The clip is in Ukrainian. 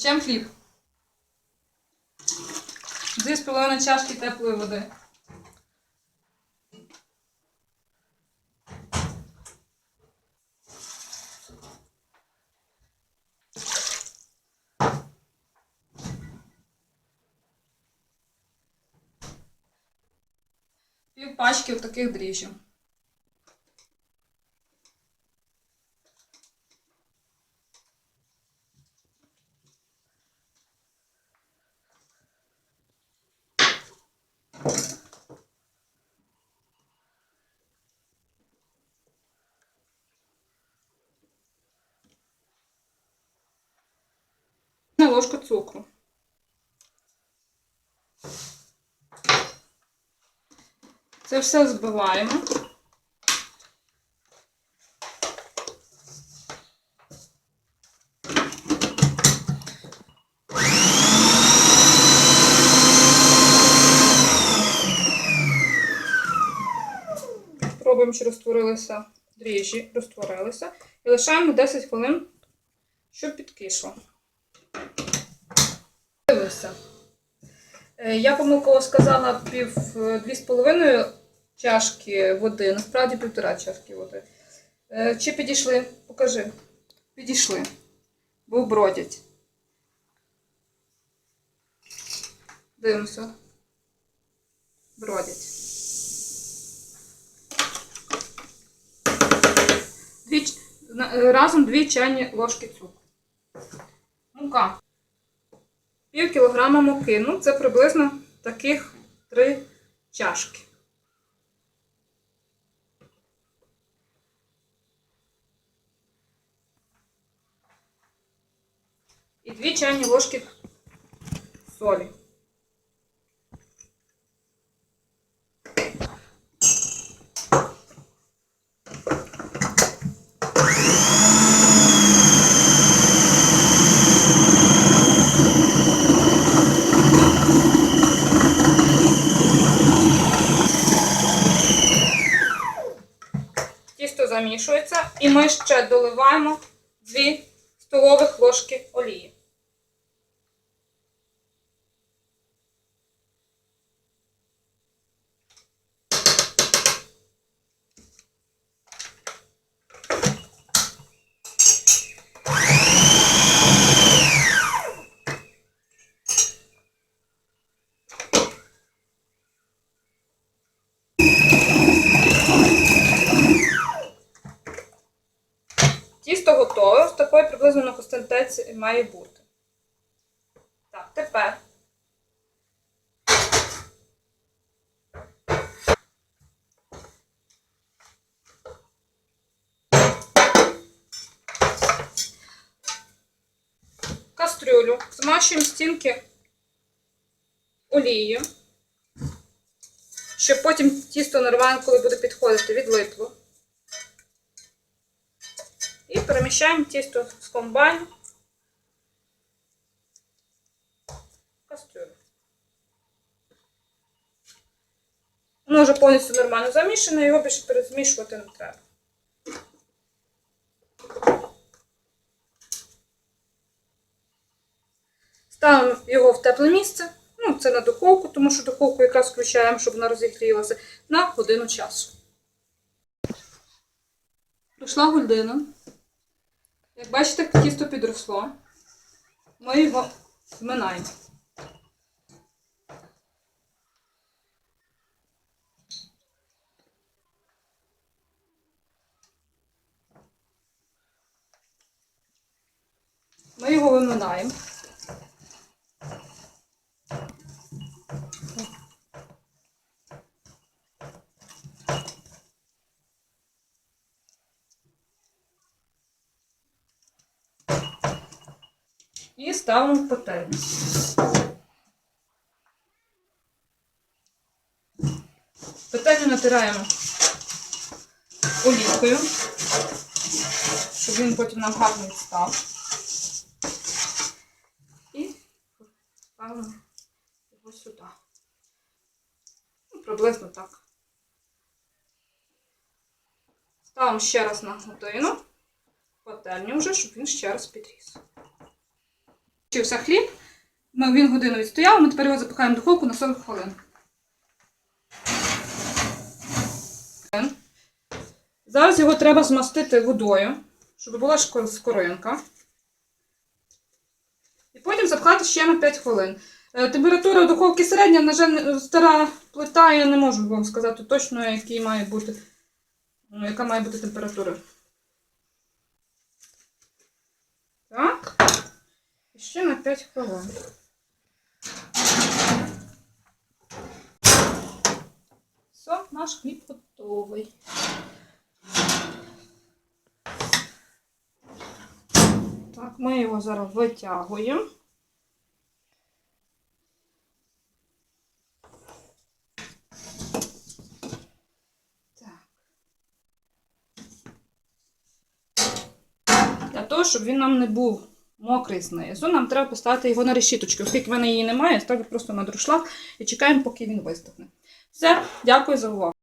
Печем хліб. Дві з половиною чашки теплої води. Пів пачки таких дріжджів. На ложку цукру. Це все збиваємо. Пробуємо, чи розтворилися дріжджі, розтворилися. І лишаємо 10 хвилин, щоб підкисло. Дивися. Е, Я помилково сказала пів дві з половиною чашки води, насправді півтора чашки води. Е, Чи підійшли? Покажи. Підійшли. Бо бродять. Дивимося. Бродять. Дві, е, разом дві чайні ложки цукру. Мука. Пів кілограма муки. Ну, це приблизно таких три чашки. І дві чайні ложки солі. Тісто і ми ще доливаємо 2 столових ложки олії. Консистенції має бути. Так, тепер. Кастрюлю змащуємо стінки олією, щоб потім тісто нормально, коли буде підходити, відлипло. І переміщаємо тісто з комбайну в кастрюлю. Воно вже повністю нормально замішане, його більше перезмішувати не треба. Ставимо його в тепле місце. Ну, це на духовку, тому що духовку якраз включаємо, щоб вона розігрілася, на годину часу. Пройшла година. Як бачите, тісто підросло. Ми його зминаємо. Ми його виминаємо. І ставимо в пательню. Пательню натираємо олійкою, щоб він потім нам гарно відстав. І ставимо його сюди. Ну, приблизно так. Ставимо ще раз на годину, пательню вже, щоб він ще раз підріс. Вчився хліб. Ми, він годину відстояв, ми тепер його запихаємо в духовку на 40 хвилин. Зараз його треба змастити водою, щоб була скоринка. І потім запхати ще на 5 хвилин. Е, Температура духовки середня, на жаль, стара плита, я не можу вам сказати точно, який має бути, ну, яка має бути температура. Так. І ще на 5 хвилин. Все, наш хліб готовий. Так, ми його зараз витягуємо. Для того, щоб він нам не був мокрий знизу, нам треба поставити його на решіточку. Оскільки в мене її немає, ставлю просто на друшлаг і чекаємо, поки він вистигне. Все, дякую за увагу.